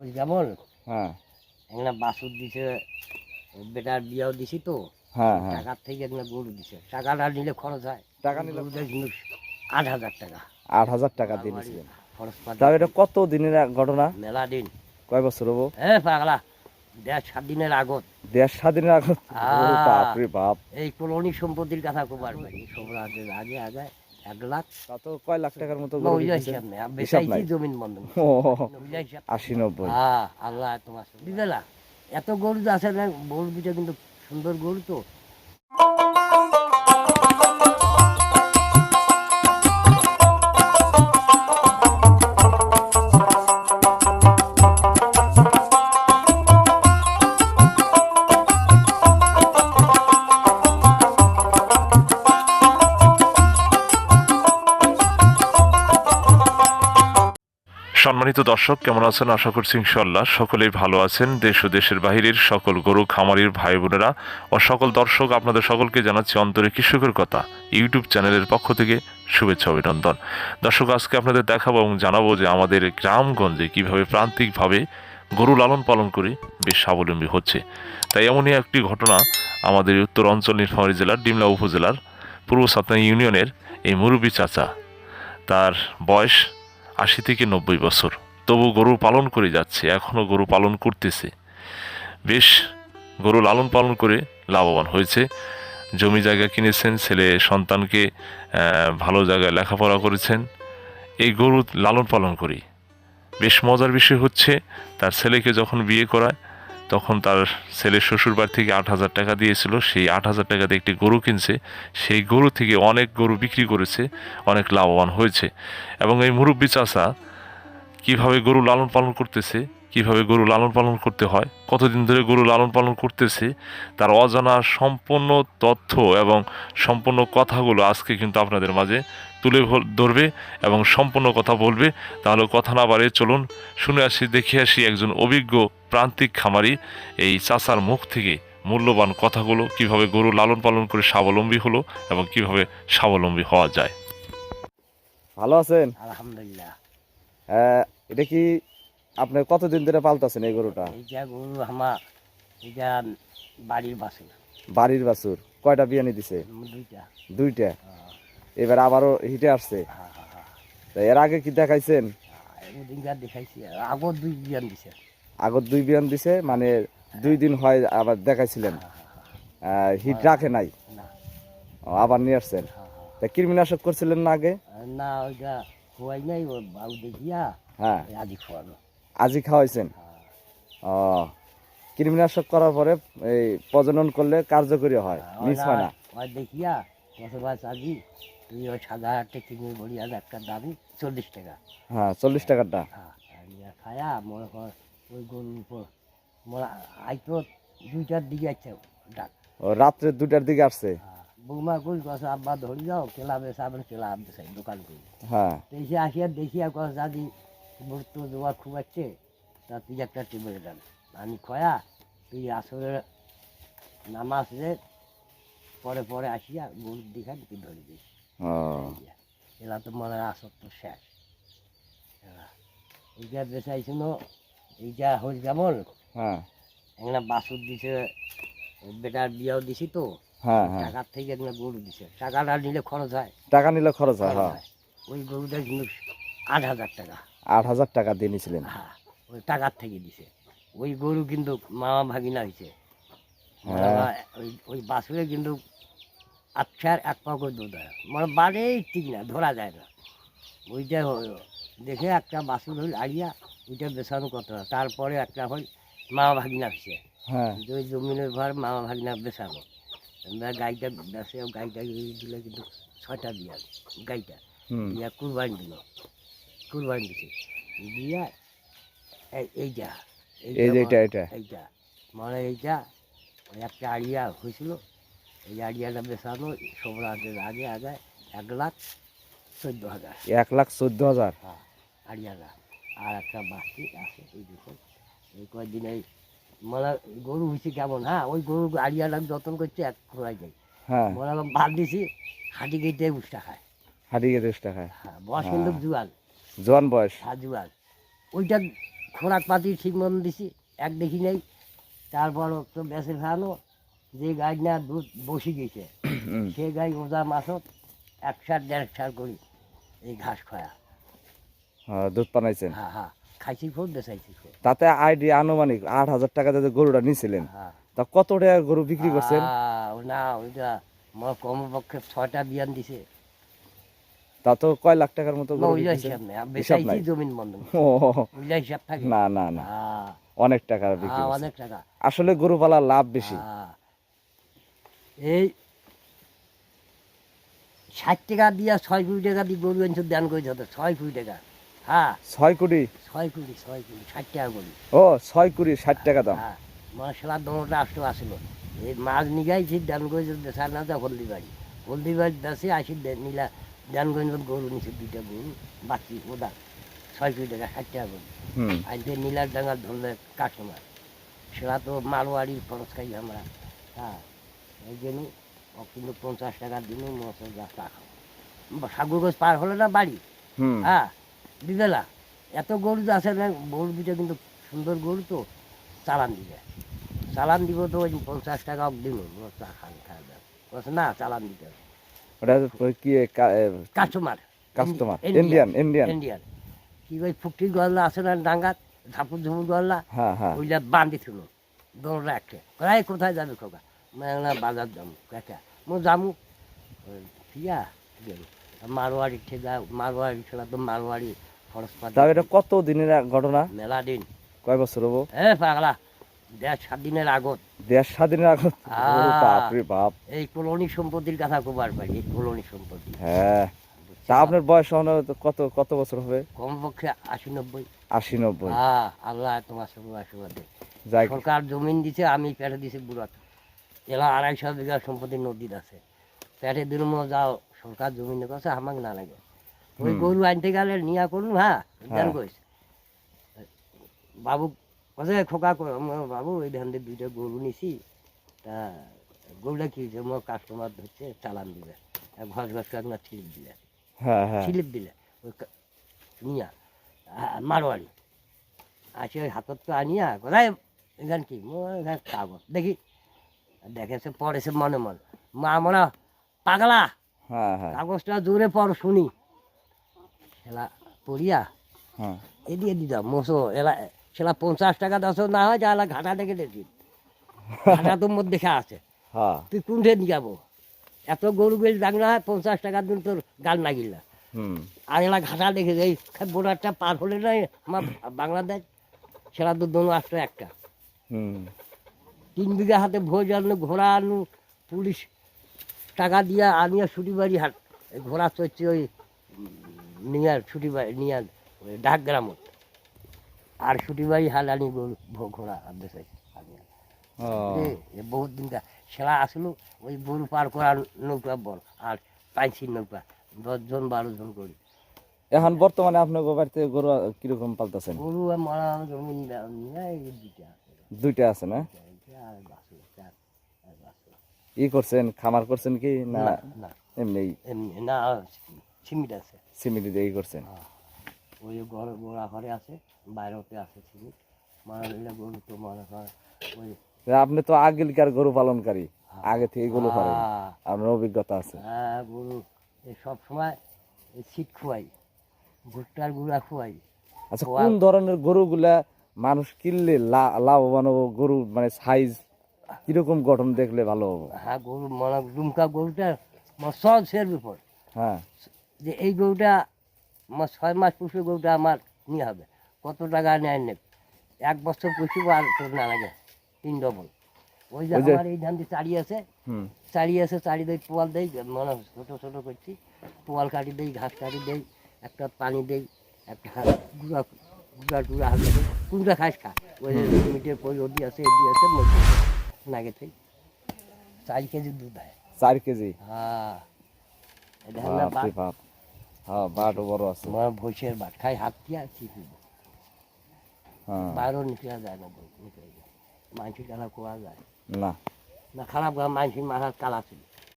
যেমন হ্যাঁ। একটা বাসুর দিছে বেটার বিয়াও দিছি তো হ্যাঁ হ্যাঁ। টাকার থেকে একটা গরু দিছে। টাকাটা নিলে খরচ হয়। টাকা নিলে আট হাজার টাকা। আট হাজার টাকা দিয়েছিলেন তাও এটা কত দিনের ঘটনা? মেলা দিন। কয় বছর হব? হ্যাঁ পাগলা দেড় সাত দিনের আগত। দেড় স্বাধীনের আগত? ও বাপ। এই কলোনি সম্পত্তির কথা খুব আর সবরাজের আগে আগে এক লাখ তা তো কয় লাখ টাকার মতো ওই? হিসাব নেই বেচাইছি জমিন বন্ধন ও ওই হিসাব আশি নব্বই। হ্যাঁ আল্লাহ তোমার দিবেলা এত গরু আছে না গরু দুটো কিন্তু সুন্দর গরু তো। সম্মানিত দর্শক, কেমন আছেন? আশা করছি ইনশাল্লাহ সকলেই ভালো আছেন। দেশ ও দেশের বাহিরের সকল গরু, খামারির ভাই বোনেরা ও সকল দর্শক, আপনাদের সকলকে জানাচ্ছি অন্তরে কৃষকের কথা। ইউটিউব চ্যানেলের পক্ষ থেকে শুভেচ্ছা অভিনন্দন। দর্শক, আজকে আপনাদের দেখাবো এবং জানাব যে আমাদের গ্রামগঞ্জে কীভাবে প্রান্তিকভাবে গরু লালন পালন করে বেশ স্বাবলম্বী হচ্ছে। তাই এমনই একটি ঘটনা আমাদের উত্তর অঞ্চল নীলফামারী জেলার, ডিমলা উপজেলার পূর্ব সাতনা ইউনিয়নের এই মুরব্বী চাচা, তার বয়স আশি থেকে নব্বই বছর। তবু গরু পালন করে যাচ্ছে এখনও গরু পালন করতেছে। বেশ, গরু লালন পালন করে লাভবান হয়েছে। জমি জায়গা কিনেছেন, ছেলে সন্তানকে ভালো জায়গায় লেখাপড়া করেছেন। এই গরু লালন পালন করি। বেশ মজার বিষয় হচ্ছে, তার ছেলেকে যখন বিয়ে করায় তখন তার ছেলের শ্বশুর বাড়ি থেকে আট হাজার টাকা দিয়েছিল। সেই আট হাজার টাকাতে একটি গরু কিনছে। সেই গরু থেকে অনেক গরু বিক্রি করেছে, অনেক লাভবান হয়েছে। এবং এই মুরব্বী চাষা কীভাবে গরু লালন পালন করতেছে, কীভাবে গরু লালন পালন করতে হয়, কতদিন ধরে গরু লালন পালন করতেছে, তার অজানা সম্পূর্ণ তথ্য এবং সম্পূর্ণ কথাগুলো আজকে কিন্তু আপনাদের মাঝে তুলে ধর- ধরবে এবং সম্পূর্ণ কথা বলবে। তাহলে কথা না বাড়িয়ে চলুন শুনে আসি দেখে আসি একজন অভিজ্ঞ প্রান্তিক খামারি এই চাষার মুখ থেকে মূল্যবান কথাগুলো কীভাবে গরু লালন পালন করে স্বাবলম্বী হলো এবং কীভাবে স্বাবলম্বী হওয়া যায়। ভালো আছেন? আলহামদুলিল্লাহ। এটা কি আপনি কতদিন ধরে পালতেছেন এই গরুটা? এইটা গরু আমার বাড়ির বাসুর। বাড়ির বাছুর কয়টা বিয়ানি দিছে? দুইটা। দুইটা? হ্যাঁ, এবার আবারও হিটে আসছে। হ্যাঁ, হ্যাঁ, হ্যাঁ। এর আগে কি দেখাইছেন? দেখাইছি। আগর দুই বিয়ান দিছে। দুই বিয়ান দিছে মানে দুই দিন হয় আবার দেখাইছিলেন। হিট রাখে নাই। আবার নিয়ে আসছেন। তা কৃমিনাশক করছিলেন না আগে? না ওইটা খোয়াই নাই দেখিয়া হ্যাঁ। আজি খোয়ানো আজই খাওয়াইছেন? ও কৃমিনাশক করার পরে এই প্রজনন করলে কার্যকরী হয় মিস হয় না? দেখিয়া আজি। তুই ওই হাজার টাকা কিনে আর একটা দামি চল্লিশ টাকা। হ্যাঁ চল্লিশ টাকারটা হ্যাঁ আর ইয়া খায়া মনে কর ওই গরুর উপর মনে আইতো দুইটার দিকে আছে ডাক। ও রাত্রে দুটার দিকে আসছে? হ্যাঁ, বৌমা কই কস আব্বা ধরি যাও কেলা বেসাবেন কেলা বেসাই দোকান করি। হ্যাঁ। এসে আসিয়া দেখিয়া কস দাদি মোর তো দোয়া খুব আছে তা তুই একটা টেবিল দেন আমি খয়া তুই আসলে নামাজ পরে পরে আসিয়া গরুর দিঘা তুই ধরে দিস এলা তো মনে হয় আসর তো শেষ এইটা এইটা হল যেমন হ্যাঁ। একটা বাসুর দিছে বেটার বিয়াও দিছি তো হ্যাঁ হ্যাঁ। টাকার থেকে একটা গরু দিছে। টাকাটা নিলে খরচ হয়। টাকা নিলে খরচ হয় হ্যাঁ। ওই গরুটা কিন্তু আট হাজার টাকা। আট হাজার টাকা দিয়ে নিয়েছিলেন হ্যাঁ ওই টাকার থেকে দিছে। ওই গরু কিন্তু মামা ভাগিনা হয়েছে হ্যাঁ। ওই ওই বাসুরে কিন্তু আচ্ছার এক পা করে দুধ হয়। মানে বাড়েই ঠিক না ধরা যায় না। ওইটা হলো দেখে একটা বাসুর হইল আড়িয়া ওইটা বেসানো কত তারপরে একটা হল মামা ভাগিনা হয়েছে হ্যাঁ। ওই জমিনের ভার মামা ভাগিনা বেসানো আমরা গাইটা বেসে গাইটা দিলে কিন্তু ছয়টা দিয়া গাইটা। দিয়া কুরবানি দিল। কুরবানি দিছে। দিয়া এই- এইটা এই যে এটা এটা এইটা। মানে এইটা ওই একটা আড়িয়া হয়েছিল। এই আড়িয়াটা বেসানো সবরাজের আগে আগে এক লাখ চোদ্দ হাজার। এক লাখ চোদ্দ হাজার? হ্যাঁ আড়িয়াটা আর একটা বাস্তি আছে এই দেখুন। এই কয়েকদিন এই মানে গরু হয়েছে কেমন? হ্যাঁ ওই গরু আড়িয়াটা যত্ন করছে এক খোলাই যায় হ্যাঁ। মনে হয় বাদ দিছি হাঁটি কেটে উষ্টা খায়। হারিয়ে দশ টাকায় হ্যাঁ বয়স কিন্তু জুয়াল। জোয়ান বয়স। হ্যাঁ জুয়াল। ওইটা খোরাক পাতি ঠিক মতন দিছি এক দেখি নেই। তারপর তো বেসে ফেলানো যে গাছ না দুধ বসে গেছে সে গাই ওজা মাছত এক সার দেড় সার করি এই ঘাস খয়া। হ্যাঁ, দুধ পানাইছেন হ্যাঁ হ্যাঁ খাইছি খুব বেসাইছি খুব। তাতে আইডিয়া আনুমানিক আট হাজার টাকা যে গরুটা নিয়েছিলেন হ্যাঁ। তা কত টাকা গরু বিক্রি করছেন? না ওইটা আমার কমপক্ষে ছয়টা বিয়ান দিছে। তা তো কয় লাখ টাকার মতো। জমিন বন্ধন হিসাব থাকে। না না না। হ্যাঁ। অনেক টাকা বিক্রি অনেক টাকা। আসলে গরু পালা লাভ বেশি। এই ষাট টাকা দিয়া ছয় কোটি টাকা দিয়ে গরু আনছো দান করে হতো ছয় কোটি টাকা। হ্যাঁ। ছয় কোটি ছয় কোটি ছয় কোটি ষাট টাকা করি ও ছয় কোটি ষাট টাকা দাম। হ্যাঁ মশলার দমটা আসতো আসলো। এই মাছ নিগাইছি দান করে দেশার না তো হলদিবাড়ি। হলদিবাড়ি দেশে আসি দে- নীলা দানগঞ্জ গরু নিছে দুইটা গরু বাকি ওদা। ছয় কোটি টাকা ষাট টাকা করি আজকে নীলার ডাঙ্গা ধরলে কাস্টমার সেটা তো মারোয়ারির খরচ খাই আমরা। হ্যাঁ। এই জন্য কিন্তু পঞ্চাশ টাকা দিনে মশল গাছ রাখা সাগুরগঞ্জ পার হলে না বাড়ি? হ্যাঁ বিবেলা এত গরু আছে না গরু দুটো কিন্তু সুন্দর গরু তো চালান দিবে। চালান দিব তো ওই পঞ্চাশ টাকা দিন চা খান বলছে না চালান দিতে হবে। ওটা কি customer. Customer Indian Indian Indian কি ওই ফুকটির গল্লা আছে না ডাঙ্গাত ঝাপুর ঝুপুর গল্লা হ্যাঁ হ্যাঁ। ওইটা বান্ধি ছিল দৌড় একটা কোথায় কোথায় যাবে খোকা? না বাজার যাব কাকা। মো ঠিয়া গেল মারোয়ারি ঠেলা মারোয়ারি ছেলা তো মারোয়ারি খরচ পাতি তাও এটা কত দিনের ঘটনা? মেলা দিন। কয় বছর হব? এ পাগলা দেড় সাত দিনের আগত। দেড় স্বাধীনের আগত? ও বাপ এই কলোনি সম্পত্তির কথা কবার পারি এই কলোনি সম্পত্তি। হ্যাঁ তা আপনার বয়স কত কত বছর হবে? কমপক্ষে আশি নব্বই আশি নব্বই হ্যাঁ আল্লাহ তোমার সঙ্গে আশীর্বাদ সরকার জমিন দিছে আমি পেটে দিছি বুড়াত এলা আড়াইশো বিঘা সম্পত্তি নদীর আছে। পেটে দিন যাও সরকার জমি কাছে আমাক না লাগে ওই গরু আনতে গেলে নিয়া করুন হ্যাঁ হ্যাঁ। কইস বাবু কাছে খোকা কর বাবু ওই ধান দিয়ে দুইটা গরু নিছি। তা গরুটা কি হয়েছে আমার কাস্টমার ধরছে চালান দিবে ঘস ঘস করে না ছিলিপ দিলে। স্লিপ দিলে। ওই নিয়া। মারোয়ারি আসে ওই হাতত তো আনিয়া কোথায় এখান কি? মো এখানে কাগজ। দেখি দেখেছে পড়েছে মনে মনে। মা আমরা পাগলা? হ্যাঁ হ্যাঁ। কাগজটা জোরে পড় শুনি। এলা পড়িয়া? হ্যাঁ। এদিকে দিতাম মোসো এলা সেলা পঞ্চাশ টাকা দশ না হয় যা ঘাটা দেখে দেখি ঘাটা তোর মধ্যে খা আছে। হ্যাঁ। তুই কোনঠে নিয়ে যাব। এত গরু বেশ দাগ না হয় পঞ্চাশ টাকার দিন তোর গাল নাগিলা হুম। আর এলা ঘাটা দেখে এই বোর্ডারটা পার হলে না আমার বাংলাদেশ সেটা তো দোনো আসতো একটা। হুম। তিন বিঘা হাতে ভোজ আনু ঘোড়া আনু পুলিশ টাকা দিয়া আনিয়া ছুটি বাড়ি হাট। এই ঘোড়া চড়ছে ওই নিয়ার ছুটি বাড়ি নিয়ার ডাক গ্রামত আর ছুটি বাড়ি হাল আনি ঘোড়া এ বহুত দিন সেলা আসলো ওই গরু পার করার নৌকা বল আর পাইছি নৌকা দশজন বারো জন করি। এখন বর্তমানে আপনার বাড়িতে গরু কীরকম পালতেছেন? গরু মরা দুইটা আছে। দুইটা আছে না? ই করছেন খামার করছেন কি না এমনি? না সিমিট আছে। সিমিটি দিয়ে করছেন? ওই ঘর গোড়া ঘরে আছে বাইরেতে আছে সিমিট মারা নিলে গরু তো মনে ওই আপনি তো আগেকার গরু পালনকারী। আগে থেকে এগুলো করেন। হ্যাঁ, আপনার অভিজ্ঞতা আছে। হ্যাঁ গরু সব সময় শীত খুয়াই ভুট্টার গুঁড়া খুয়াই। আচ্ছা কোন ধরনের গরুগুলা মানুষ কিনলে লাভবান হব গরু মানে সাইজ কীরকম গঠন দেখলে ভালো হব? হ্যাঁ গরু মানে ডুমকা গরুটা আমার সব সের বিপদ হ্যাঁ। যে এই গরুটা আমার ছয় মাস পুষে গরুটা আমার নিয়ে হবে। কত টাকা নেয় নেব? এক বছর পুষিব আর তোর না লাগে। তিন ডবল। ওই যে আমার এই ধান দিয়ে চারি আছে। হুম। চারি আছে চারি দেই পোয়াল দেই মানে ছোটো ছোটো করছি। পোয়াল কাটি দেই ঘাস কাটি দেই একটা পানি দেই একটা গুঁড়া গুঁড়া টুড়া হালকা দেই খাস খা। ওই মিটের ওদি আছে এদি আছে মধ্যে নাগে থেকে। চারি কেজি দুধ হয় চার কেজি? হ্যাঁ। হ্যাঁ বাটও বড় আছে। তোমার ভৈষের ভাত খাই হাত দিয়া চিপি হ্যাঁ। বাইরেও নিকলা যায় না নিকলে যায়। কালা কোয়া যায়। না। না খারাপ মানসি মাথার কালা ছিল